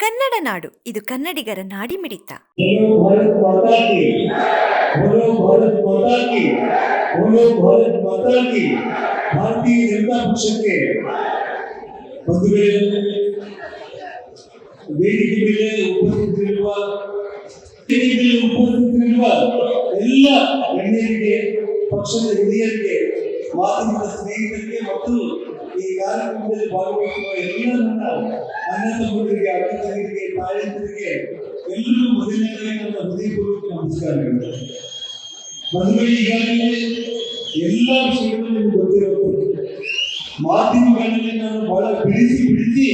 ಕನ್ನಡ ನಾಡು, ಇದು ಕನ್ನಡಿಗರ ನಾಡಿ ಮಿಡಿತ ವೇದಿಕೆ ಮೇಲೆ ಉಪಸ್ಥಿತರಿರುವ ಉಪಸ್ಥಿತರಿರುವ ಎಲ್ಲ ಪಕ್ಷದ ಹಿರಿಯರಿಗೆ, ಮಾತಿನ ಸ್ನೇಹಿತರಿಗೆ ಮತ್ತು ಈ ಕಾರ್ಯಕ್ರಮದಲ್ಲಿ ಭಾಗವಹಿಸುವ ಎಲ್ಲ ನನ್ನ ಅಣ್ಣ ತಮ್ಮರಿಗೆ ಅಕ್ಕ ತಂಗಿರಿಗೆ ತಾಯಂದಿರಿಗೆ ಎಲ್ಲರಿಗೂ ಮೊದಲನೇದಾಗಿ ನನ್ನ ಹೃದಯಪೂರ್ವಕ ನಮಸ್ಕಾರಗಳು. ಮದುವೆ ಈಗಾಗಲೇ ಎಲ್ಲ ವಿಷಯಗಳು ನಿಮ್ಗೆ ಗೊತ್ತಿರುತ್ತೆ ಮಾಧ್ಯಮಗಳಲ್ಲಿ ನಾನು ಬಹಳ ಬಿಡಿಸಿ ಬಿಡಿಸಿ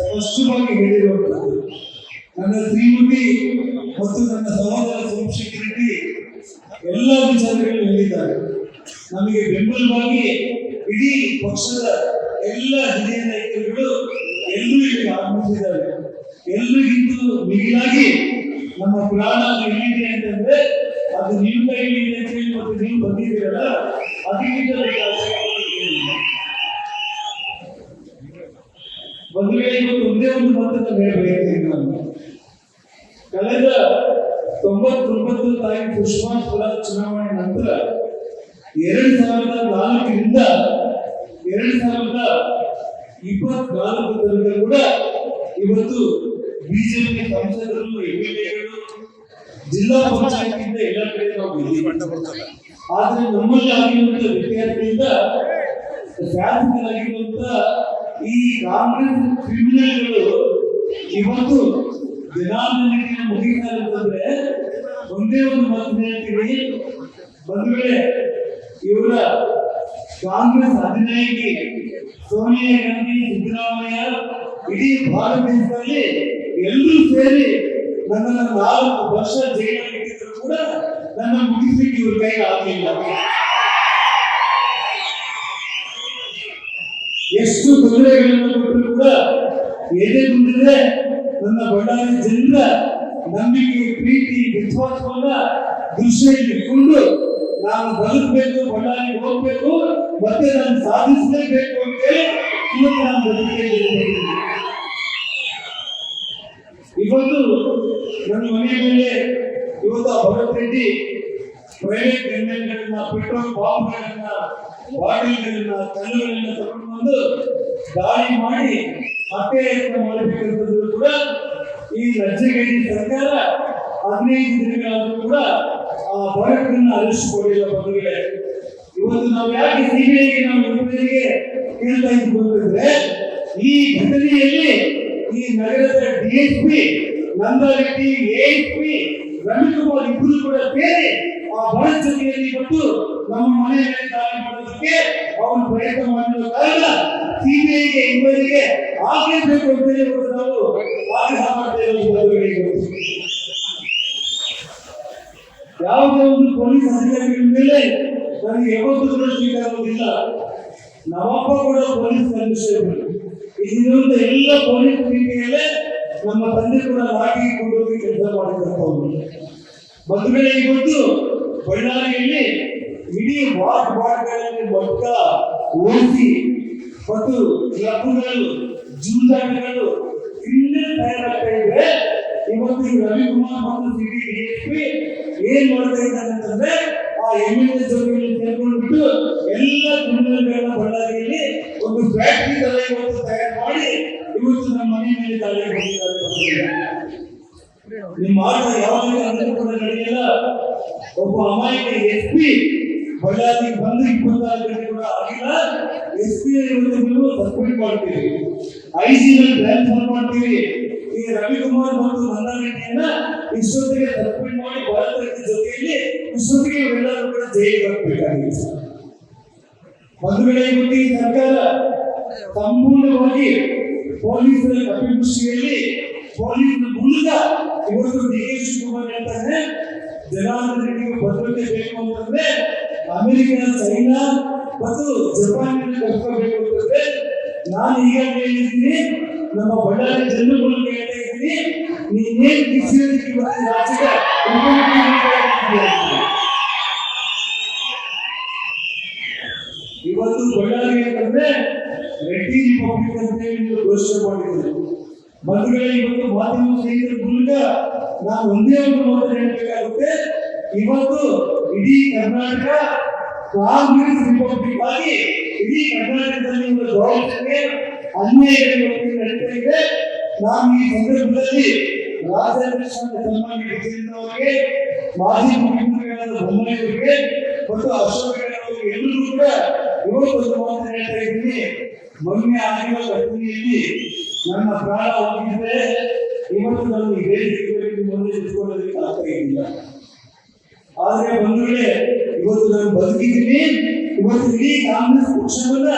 ಸ್ಪಷ್ಟವಾಗಿ ಹೇಳಿರುವಂಥದ್ದು. ನನ್ನ ಶ್ರೀಮತಿ ಮತ್ತು ನನ್ನ ಸಹೋದರ ಸೋಮಶೇಖರ್ ಎಲ್ಲ ವಿಚಾರಗಳನ್ನು ಹೇಳಿದ್ದಾರೆ. ನಮಗೆ ಬೆಂಬಲವಾಗಿ ಇಡೀ ಪಕ್ಷದ ಎಲ್ಲ ಹಿರಿಯ ನಾಯಕರುಗಳು ಎಲ್ಲರೂ ಇಲ್ಲಿ ಆಗಮಿಸಿದ್ದಾರೆ. ಎಲ್ರಿಗಿಂತ ಮಿಗಿಲಾಗಿ ನಮ್ಮ ಪುರಾಣ ಎಲ್ಲಿದೆ ಅಂತಂದ್ರೆ ಅದು ನಿಮ್ಮ ಕೈಲಿದೆ ಅಂತ ಹೇಳಿ ಮತ್ತೆ ನೀವು ಬಂದಿದ್ದೀರಲ್ಲ, ಅದಕ್ಕಿಂತ ಇವತ್ತು ಒಂದೇ ಒಂದು ಮಾತನ್ನ ಹೇಳಬೇಕು ನಾನು. ಕಳೆದ ತೊಂಬತ್ತೊಂಬತ್ತು ಸುಷ್ಮಾ ಸ್ವರಾಜ್ ಚುನಾವಣೆ ನಂತರ ಎರಡು ಸಾವಿರದ ನಾಲ್ಕರಿಂದ ಎರಡು ಸಾವಿರದ ಇಪ್ಪತ್ನಾಲ್ಕು ಕೂಡ ಇವತ್ತು ಬಿಜೆಪಿ ಸಂಸದರು, ಎಂ ಎಲ್ ಎಗಳು, ಜಿಲ್ಲಾ ಪಂಚಾಯತಿಯಿಂದ ಎಲ್ಲ ಕಡೆ ನಾವು ಆದ್ರೆ ನಮ್ಮಲ್ಲಿ ಆಗಿರುವಂತ ವಿದ್ಯಾರ್ಥಿಯಿಂದ ಶಾಸಕರಾಗಿರುವಂತ ಈ ಕಾಂಗ್ರೆಸ್ ಕ್ರಿಮಿನಲ್ಗಳು ಇವತ್ತು ಜನಾರ್ದನಿಗೆ ಮುಗಿತಾರೆ ಅಂತಂದ್ರೆ ಒಂದೇ ಒಂದು ಮಾತು ಹೇಳ್ತೀನಿ. ಬಂಧುಗಳೇ ಇವರ ಕಾಂಗ್ರೆಸ್ ಅಧಿನಾಯಕಿ ಸೋನಿಯಾ ಗಾಂಧಿ, ಸಿದ್ದರಾಮಯ್ಯ ಇಡೀ ಭಾರತ ದೇಶದಲ್ಲಿ ಎಲ್ಲರೂ ಸೇರಿ ನನ್ನ ನಾಲ್ಕು ವರ್ಷ ಜೈಲಲ್ಲಿ ಇಟ್ಟಿದ್ರು ಕೂಡ ನನ್ನ ಮುಗಿಸ್ಲಿಕ್ಕೆ ಇವ್ರ ಕೈಗೆ ಆಗಲಿಲ್ಲ. ಎಷ್ಟು ತೊಂದರೆಗಳನ್ನು ಕೊಟ್ಟರು ಕೂಡ ಏನೇ ಮುಂದಿದೆ ನನ್ನ ಬಳ್ಳಾರಿ ಜನರ ನಂಬಿಕೆ ಪ್ರೀತಿ, ವಿಶ್ವಾಸವನ್ನ ದೃಶ್ಯ ಇಟ್ಕೊಂಡು ನಾನು ಬದುಕಬೇಕು ಬಳ್ಳಾರಿಗೆ ಹೋಗ್ಬೇಕು, ಮತ್ತೆ ನಾನು ಸಾಧಿಸಲೇಬೇಕು ಅಂತೇಳಿ ಇವತ್ತು ನಾನು ಬದುಕಿಗೆ ಇವತ್ತು ನನ್ನ ಮನೆಯ ಮೇಲೆ ಇವತ್ತು ಭರತ್ ರೆಡ್ಡಿ ಪ್ರೈವೇಟ್ ಎಣ್ಣೆಗಳನ್ನ ಪೆಟ್ರೋಲ್ ಬಾಂಬ್ಗಳನ್ನ, ಬಾಟಲ್ಗಳನ್ನ, ಕಲ್ಲುಗಳನ್ನ ತಗೊಂಡು ಬಂದು ದಾಳಿ ಮಾಡಿ ಮತ್ತೆ ಯತ್ನ ಕೂಡ ಈ ಲಜ್ಜೆಗೇಡಿ ಸರ್ಕಾರ ಹದಿನೈದು ದಿನಗಳಾದ್ರೂ ಕೂಡ ಆ ಅರೆಸ್ಟ್ ಬಗ್ಗೆ ಬಂಧುಗಳೇ, ಇವತ್ತು ನಾವು ಯಾಕೆ ಸಿಬಿಐಗೆ ನಾವು ಯುವಕರಿಗೆ ಕೇಳ್ತಾ ಇದ್ವಿ ಅಂತಂದ್ರೆ, ಈ ಘಟನೆಯಲ್ಲಿ ಈ ನಗರದ ಡಿಎಸ್ಪಿ ನಂದಾರೆಡ್ಡಿ ಎಎಸ್ಪಿ ರವಿಕುಮಾರ್ ಇಬ್ಬರು ಕೂಡ ಸೇರಿ ಆ ಬಡ ಜೊತೆಯಲ್ಲಿ ಇವತ್ತು ನಮ್ಮ ಮನೆ ಮೇಲೆ ದಾಳಿ ಮಾಡೋದಕ್ಕೆ ಅವನು ಪ್ರಯತ್ನ ಮಾಡಿರುವ ಕಾರಣ ಸಿಬಿಐಗೆ ಇವರಿಗೆ ಆಗಲೇಬೇಕು ಅಂತ ಹೇಳಿ ನಾವು ಆಗ್ರಹ ಮಾಡ್ತಾ ಇರೋದು. ಯಾವುದೇ ಒಂದು ಪೊಲೀಸ್ ಅಧಿಕಾರಿಗಳ ಮೇಲೆ ನನಗೆ ಯಾವತ್ತೂ ಕೂಡ ಸ್ವೀಕಾರವಾಗಿಲ್ಲ ನಮ್ಮಪ್ಪ ಕೂಡ ಪೊಲೀಸ್ ಇದರಿಂದ ಎಲ್ಲ ಪೊಲೀಸ್ ರೀತಿಯಲ್ಲೇ ನಮ್ಮ ತಂದೆ ಕೂಡ ರಾಗಿ ಕೊಂಡೋಗಿ ಕೆಲಸ ಮಾಡಿದಂತವ್ರು ಮೇಲೆ ಇವತ್ತು ಬಳ್ಳಾರಿಯಲ್ಲಿ ಇಡೀ ವಾರ್ಡ್ ವಾರ್ಡ್ಗಳಲ್ಲಿ ಮೊತ್ತ ಓಡಿಸಿ, ಮತ್ತು ಕ್ಲಬ್ಗಳು ಜೂಜಾಟಗಳು ಈ ರವಿಕುಮಾರ್ ಮತ್ತು ಸಿಡಿ ಡಿಎಸ್ಪಿ ಏನ್ ಮಾಡ್ತಾ ಇದ್ದಾರೆ ಅಂತಂದ್ರೆ, ಆ ಎಂ ಎಲ್ ಎ ಜೊತೆಗೆ ಸೇರ್ಕೊಂಡ್ಬಿಟ್ಟು ಎಲ್ಲ ಕ್ರಿಮಿನಲ್ಗಳನ್ನ ಬಳ್ಳಾರಿಯಲ್ಲಿ ಒಂದು ಫ್ಯಾಕ್ಟರಿ ತರ ಇವತ್ತು ತಯಾರು ಮಾಡಿ ಇವತ್ತು ನಮ್ಮ ಮನೆ ಮೇಲೆ ದಾಳಿ ಮಾಡಿದ್ದಾರೆ. ನಿಮ್ಮ ಆಟ ಕಾರಣಕ್ಕೂ ಕೂಡ ನಡೆಯಲ್ಲ ಒಬ್ಬ ಅಮಾಯಕ ಎಸ್ ಪಿ ಬಳ್ಳಾರಿ ಬಂದು ಇಪ್ಪತ್ತಾರು ಗಂಟೆ ಕೂಡ ಆಗಿಲ್ಲ. ಎಸ್ ಪಿ ಇವತ್ತು ನೀವು ಸಸ್ಪೆಂಡ್ ಮಾಡ್ತೀರಿ ಐ ಸಿ ಟ್ರಾನ್ಸ್ಫರ್ ಮಾಡ್ತೀವಿ. ಈ ರವಿಕುಮಾರ್ ಮತ್ತು ನಂದಾರೆಡ್ಡಿಯನ್ನ ಇಷ್ಟೊತ್ತಿಗೆ ಸಸ್ಪೆಂಡ್ ಮಾಡಿ ಭಾರತದ ಜೊತೆಯಲ್ಲಿ ಇಷ್ಟೊತ್ತಿಗೆ ಎಲ್ಲರೂ ಕೂಡ ಜೈಲಿಗೆ ಬರಬೇಕಾಗಿತ್ತು ಒಂದು ವೇಳೆ ಇವತ್ತು ಈ ಸರ್ಕಾರ ಸಂಪೂರ್ಣವಾಗಿ ಪೊಲೀಸರ ಕಪಿಮುಷ್ಟಿಯಲ್ಲಿ ಪೊಲೀಸರ ಮೂಲಕ ಇವತ್ತು ಡಿ ಕೆ ಶಿವಕುಮಾರ್ ಹೇಳ್ತಾನೆ, ಜನಾರ್ದನ ಭದ್ರತೆ ಬೇಕು ಅಂತಂದ್ರೆ ಅಮೆರಿಕ ಚೈನಾ ಮತ್ತು ಜಪಾನ್ ಅಂತಂದ್ರೆ ನಾನು ಈಗ ಹೇಳಿದ್ದೀನಿ? ನಮ್ಮ ಬಳ್ಳಾರಿ ಜನಗಳು ಹೇಳ್ತಾ ಇದ್ದೀನಿ. ನೀನೇನು ಕಿಸಿಯೋದಕ್ಕೆ ಇವತ್ತು ರಾಜ್ಯದ ಇವತ್ತು ಬಳ್ಳಾರಿ ಅಂತಂದ್ರೆ ರೆಡ್ಡಿ ರಿಪಬ್ಲಿಕ್ ಅಂತ ಘೋಷಣೆ ಮಾಡಿದ್ರು. ಮದುವೆ ಇವತ್ತು ಮಾಧ್ಯಮ ಸ್ನೇಹಿತರ ಮೂಲಕ ನಾನು ಒಂದೇ ಒಂದು ಮಾತು ಹೇಳಬೇಕಾಗುತ್ತೆ. ಇವತ್ತು ಇಡೀ ಕರ್ನಾಟಕ ಕಾಂಗ್ರೆಸ್ ರಿಪಬ್ಲಿಕ್ ಆಗಿ ಇಡೀ ಕರ್ನಾಟಕದಲ್ಲಿ ಒಂದು ಗೌರವಕ್ಕೆ ಇವತ್ತು ನಡೀತಾ ಇದೆ ನಾನು ಈ ಸಂದರ್ಭದಲ್ಲಿ ರಾಜ್ಯಾಧ್ಯಕ್ಷ ಸನ್ಮಾನ್ಯ ಅವರಿಗೆ, ಮಾಜಿ ಮುಖ್ಯಮಂತ್ರಿಗಳಾದ ಬೊಮ್ಮಾಯಿ ಅವರಿಗೆ ಮತ್ತು ಅಶೋಕ್ ಎಲ್ಲರೂ ಕೂಡ ಇವತ್ತು ಮಾತು ಹೇಳ್ತಾ ಇದ್ದೀನಿ. ಮೊನ್ನೆ ಆಗಿರುವ ಘಟನೆಯಲ್ಲಿ ನನ್ನ ಪ್ರಾಣ ಇವತ್ತು ನಾನು ಈ ವೇದಿಕೆಯಲ್ಲಿ ಮುಂದೆ ನಿಂತ್ಕೊಳ್ಳೋದಕ್ಕೆ ಆಗ್ತಾ ಬಂಧುಗಳೇ ಇವತ್ತು ನಾನು ಬದುಕಿದ್ದೀನಿ. ಇವತ್ತು ಇಡೀ ಕಾಂಗ್ರೆಸ್ ಪಕ್ಷವನ್ನ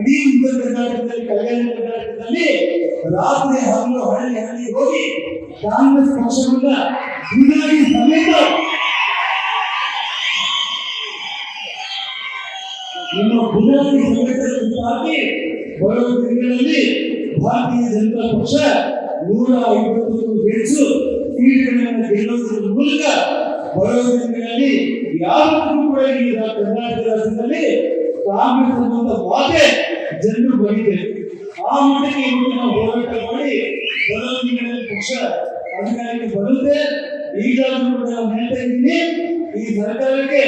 ಇಡೀ ಉತ್ತರ ಕರ್ನಾಟಕದಲ್ಲಿ ಕಲ್ಯಾಣ ಕರ್ನಾಟಕದಲ್ಲಿ ರಾತ್ರಿ ಹಗಲು ಹಳ್ಳಿ ಹಳ್ಳಿ ಹೋಗಿ ಕಾಂಗ್ರೆಸ್ ಪಕ್ಷವನ್ನ ಗುಂಡಾಗಿ ಸಮೇತ ನಿಮ್ಮ ಗುಜರಾತಿ ಸಂಘಟನೆ ಬರುವ ದಿನಗಳಲ್ಲಿ ಭಾರತೀಯ ಜನತಾ ಪಕ್ಷ ನೂರ ಐವತ್ತಕ್ಕೂ ಹೆಚ್ಚು ಸೀಟ್ಗಳನ್ನು ಗೆಲ್ಲುವುದರ ಮೂಲಕ ಬರುವ ದಿನಗಳಲ್ಲಿ ಯಾರು ಕೂಡ ಈ ಕರ್ನಾಟಕ ರಾಜ್ಯದಲ್ಲಿ ಕಾಂಗ್ರೆಸ್ ಅನ್ನುವಂತ ಮಾತೆ ಜನರು ಬಂದಿದೆ. ಆ ಮಟ್ಟಿಗೆ ಇವತ್ತು ನಾವು ಹೋರಾಟ ಮಾಡಿ ಬರುವ ದಿನಗಳಲ್ಲಿ ಪಕ್ಷ ಅಧಿಕಾರಕ್ಕೆ ಬರುತ್ತೆ. ಈಗಾಗಲೂ ಕೂಡ ನಾನು ಹೇಳ್ತಾ ಇದ್ದೀನಿ, ಈ ಸರ್ಕಾರಕ್ಕೆ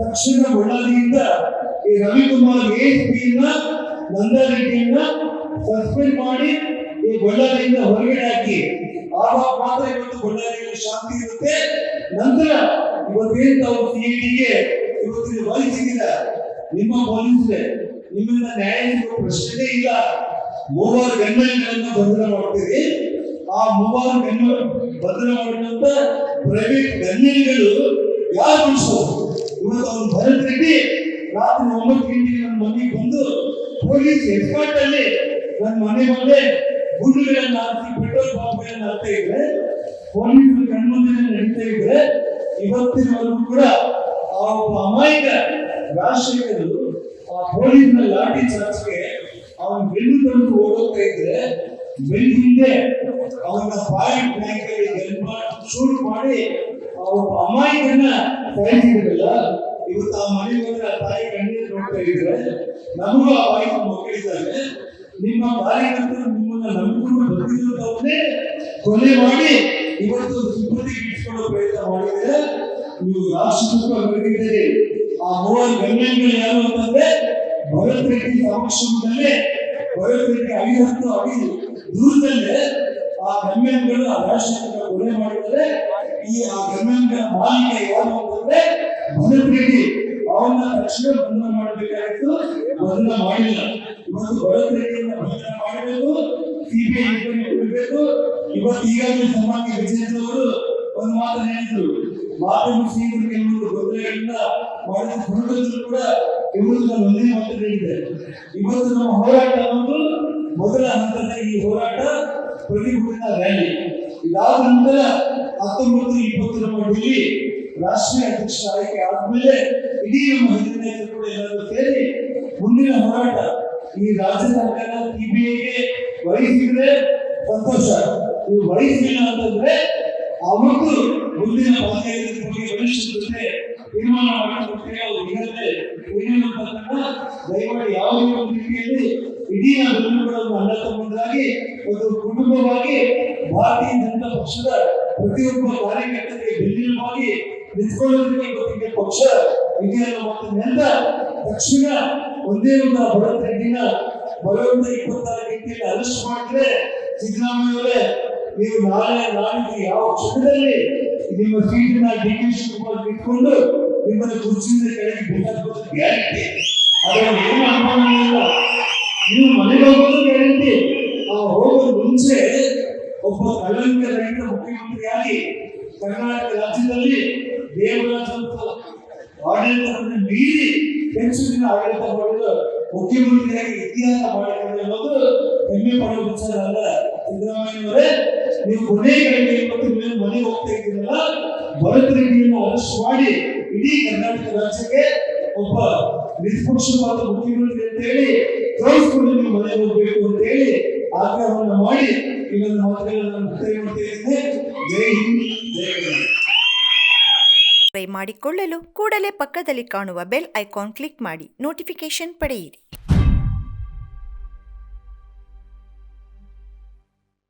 ತಕ್ಷಣ ಬಳ್ಳಾರಿಯಿಂದ ಈ ರವಿಕುಮಾರ್ ಎಸ್ಪಿಯನ್ನ ನಂದಾರೆಡ್ಡಿಯನ್ನ ಸಸ್ಪೆಂಡ್ ಮಾಡಿ ಈ ಬಳ್ಳಾರಿಯಿಂದ ಹೊರಗಡೆ ಹಾಕಿ ಆವಾಗ ಮಾತ್ರ ಇವತ್ತು ಬಳ್ಳಾರಿಯಲ್ಲಿ ಶಾಂತಿ ಇರುತ್ತೆ. ನಂತರ ಇವತ್ತೇನು ತಾವು ಇವತ್ತಿನ ಇವತ್ತು ವಹಿಸಿದ್ದೀರ ನಿಮ್ಮ ಪೊಲೀಸರೇ, ನಿಮ್ಮಿಂದ ನ್ಯಾಯ ಪ್ರಶ್ನೆ ಇಲ್ಲ. ಮೂವರು ಗಣ್ಯಗಳನ್ನು ಬಂಧನ ಮಾಡ್ತೀರಿ. ಆ ಮೂವರು ಗಣ್ಯ ಬಂಧನ ಮಾಡಿದಂತ ಪ್ರೈವೇಟ್ ಗಣ್ಯಗಳು ಯಾರು ಉಳಿಸೋದು ಇವತ್ತು ಅವ್ರು ಭರತ್ ರೆಡ್ಡಿ ರಾತ್ರಿ ಒಂಬತ್ತು ಗಂಟೆಗೆ ನನ್ನ ಮನೆಗೆ ಬಂದು ಪೊಲೀಸ್ ಎಕ್ಸ್ಪರ್ಟ್ ಅಲ್ಲಿ ನನ್ನ ಮನೆ ಮುಂದೆ ಗುಂಡುಗಳನ್ನ ಹಾಕಿ ಪೆಟ್ರೋಲ್ ಬಾಂಬ್ಗಳನ್ನ ಹಾಕ್ತಾ ಇದ್ರೆ ಪೊಲೀಸರು ಕಣ್ಮುಂದೆ ನಡೀತಾ ಇದ್ರೆ ಇವತ್ತಿನವರೆಗೂ ಕೂಡ ಆ ಒಬ್ಬ ಅಮಾಯಕ ರಾಷ್ಟ್ರೀಯರು ಆ ಪೊಲೀಸ್ನ ಲಾಠಿ ಚಾರ್ಜ್ಗೆ ಅವನ ಬೆನ್ನು ತಂದು ಓಡೋಗ್ತಾ ಇದ್ರೆ ಬೆನ್ನು ಹಿಂದೆ ಅವನ ಬಾಯಿ ಬ್ಯಾಂಕ್ ಅಲ್ಲಿ ಗನ್ ಶೂಟ್ ಮಾಡಿ ಆ ಒಬ್ಬ ಅಮಾಯಕನ ಸಾಯಿಸಿದ್ರಲ್ಲ ಇವತ್ತು ಆ ಮನೆ ಹೋದ್ರೆ ಆ ತಾಯಿ ಕಣ್ಣೀರು ನೋಡ್ತಾ ಇದ್ರೆ ನಮಗೂ ಆ ಬಾಯಿ ಮಕ್ಕಳಿದ್ದಾರೆ ನಿಮ್ಮ ಕಾರ್ಯಕರ್ತರು ನಿಮ್ಮನ್ನ ನಂಬಿಕೊಂಡು ಬದುಕಿರುವಂತವನ್ನೇ ಕೊಲೆ ಮಾಡಿ ಇವತ್ತು ಸಿಬ್ಬಂದಿ ಇಟ್ಕೊಳ್ಳೋ ಪ್ರಯತ್ನ ಮಾಡಿದ್ರೆ ನೀವು ರಾಷ್ಟ್ರಕ್ಕೆ ಬೆಳಗಿದ್ದೀರಿ ಆ ಮೂವರು ಗಣ್ಯಗಳು ಯಾರು ಅಂತಂದ್ರೆ ಭರತ್ ರೆಡ್ಡಿ ಸಮಕ್ಷಮದಲ್ಲೇ ಭರತ್ ರೆಡ್ಡಿ ಐವತ್ತು ಅಡಿ ದೂರದಲ್ಲೇ ಆ ಗಮ್ಯನ್ಗಳು ಆ ರಾಷ್ಟ್ರ ಕೊಲೆ ಮಾಡಿದರೆ ಈ ಆ ಗಮ್ಯನ್ಗಳ ಮಾಲೀಕ ಯಾರು ಅಂತಂದ್ರೆ ಭರತ್ ರೆಡ್ಡಿ. ಅವನ್ನ ತಕ್ಷಣ ಬಂಧನ ಮಾಡಬೇಕಾಗಿತ್ತು. ಬಂಧನ ಮಾಡಿಲ್ಲ ಇವತ್ತು ರೆಡ್ಡಿಯನ್ನ ಬಂಧನ ಮಾಡಬೇಕು. ಸಿಬಿಐ ಕೊಡಬೇಕು ಇವತ್ತು ಈಗಾಗಲೇ ಸನ್ಮಾನ್ಯ ವಿಜೇಂದ್ರ ಒಂದು ಮಾತು ಹೇಳಿದ್ರು. ಮಾಧ್ಯಮ ಸ್ನೇಹಿತರು ಕೆಲವರು ಗೊಂದಲಗಳಿಂದ ಮಾಡಿದ ಹೊರಟದ್ರು ಕೂಡ ಇವರು ನಾನು ಒಂದೇ ಮಾತು ಹೇಳಿದೆ ಇವತ್ತು ನಮ್ಮ ಹೋರಾಟ ಅನ್ನೋದು ಮೊದಲ ಹಂತದ ಈ ಹೋರಾಟ ಪ್ರತಿಭಟನಾ ರ್ಯಾಲಿ. ಇದಾದ ನಂತರ ಹತ್ತೊಂಬತ್ತು ಇಪ್ಪತ್ತು ನಮ್ಮ ಡೆಲ್ಲಿ ರಾಷ್ಟ್ರೀಯ ಅಧ್ಯಕ್ಷ ಆಯ್ಕೆ ಆದ್ಮೇಲೆ ಇಡೀ ನಮ್ಮ ಹಿರಿಯ ಎಲ್ಲರೂ ಸೇರಿ ಮುಂದಿನ ಹೋರಾಟ ಈ ರಾಜ್ಯ ಸರ್ಕಾರ ಸಿಬಿಐಗೆ ವಹಿಸಿದ್ರೆ ಸಂತೋಷ. ನೀವು ವಹಿಸಿಲ್ಲ ಅಂತಂದ್ರೆ ಅವತ್ತು ಮುಂದಿನ ಪಾಲಿಕೆ ಬಗ್ಗೆ ಜೊತೆ ತೀರ್ಮಾನ ಮಾಡಿಕೊಡ್ತೇವೆ ಅವ್ರು ಈಗಲೇ ಏನೇನು ಅಂತಂದ್ರೆ ದಯಮಾಡಿ ಯಾವುದೇ ಒಂದು ರೀತಿಯಲ್ಲಿ ಇಡೀ ಒಂದು ಅಣ್ಣ ತಮ್ಮಂದಾಗಿ, ಒಂದು ಕುಟುಂಬವಾಗಿ ಭಾರತೀಯ ಜನತಾ ಪಕ್ಷದ ಪ್ರತಿಯೊಬ್ಬ ಕಾರ್ಯಕರ್ತರಿಗೆ ಬೆನ್ನೆಲುಬಾಗಿ ನಿಂತ್ಕೊಳ್ಳೋದಕ್ಕೆ ಇವತ್ತಿಗೆ ಪಕ್ಷ ಇದೆ ಅನ್ನೋ ಮಾತನ್ನೆಲ್ಲ ತಕ್ಷಣ ಒಂದೇ ಒಂದು ಭರತ್ ರೆಡ್ಡಿನ ಬರುವಂತ ಇಪ್ಪತ್ತಾರು ಗಂಟೆಯಲ್ಲಿ ಅರೆಸ್ಟ್ ಮಾಡಿದ್ರೆ ಸಿದ್ದರಾಮಯ್ಯ ಅವರೇ ನೀವು ನಾಳೆ ನಾಳೆ ಯಾವ ಕ್ಷಣದಲ್ಲಿ ನಿಮ್ಮ ಸೀಟಿನ ಡಿ ಇಟ್ಕೊಂಡು ನಿಮ್ಮನ್ನು ಕುರ್ಚಿಯಿಂದ ಕೆಳಗೆ ಬೇಕಾಗ್ಬೋದು ಗ್ಯಾರಂಟಿ. ಅದರಲ್ಲಿ ಏನು ಅನುಮಾನ ಇಲ್ಲ. ನೀವು ಮನೆಗೆ ಹೋಗೋದು ಗ್ಯಾರಂಟಿ. ಆ ಹೋಗೋದು ಮುಂಚೆ ಒಬ್ಬ ಕಳಂಕ ರಹಿತ ಮುಖ್ಯಮಂತ್ರಿಯಾಗಿ ಕರ್ನಾಟಕ ರಾಜ್ಯದಲ್ಲಿ ದೇವರಾಜ ಆಡಳಿತವನ್ನು ಮೀರಿ ಹೆಚ್ಚು ಆಡಳಿತ ಮಾಡಲು ಮುಖ್ಯಮಂತ್ರಿಯಾಗಿ ಇತಿಹಾಸ ಮಾಡಿದ್ದಾರೆ ಅನ್ನೋದು ಹೆಮ್ಮೆ ಪಡುವ ವಿಚಾರ ಅಲ್ಲ ಸಿದ್ದರಾಮಯ್ಯವರೇ. ನೀವು ಕೊನೆ ಕಡೆಗೆ ಇವತ್ತು ನೀವು ಮನೆಗೆ ಹೋಗ್ತಾ ಇದ್ದೀರಲ್ಲ ರೆಡ್ಡಿಯನ್ನು ಅರೆಸ್ಟ್ ಮಾಡಿ ಇಡೀ ಕರ್ನಾಟಕ ರಾಜ್ಯಕ್ಕೆ ಒಬ್ಬ ನಿಷ್ಪಕ್ಷಪಾತ ಮುಖ್ಯಮಂತ್ರಿ ಅಂತ ಹೇಳಿ ತೋರಿಸ್ಕೊಂಡು ನೀವು ಮನೆಗೆ ಹೋಗ್ಬೇಕು ಅಂತ ಹೇಳಿ ಆಗ್ರಹವನ್ನು ಮಾಡಿ, ಇನ್ನೊಂದು ಮಾತುಗಳನ್ನು ಜೈ ಮಾಡಿಕೊಳ್ಳಲು ಕೂಡಲೇ ಪಕ್ಕದಲ್ಲಿ ಕಾಣುವ ಬೆಲ್ ಐಕಾನ್ ಕ್ಲಿಕ್ ಮಾಡಿ ನೋಟಿಫಿಕೇಶನ್ ಪಡೆಯಿರಿ.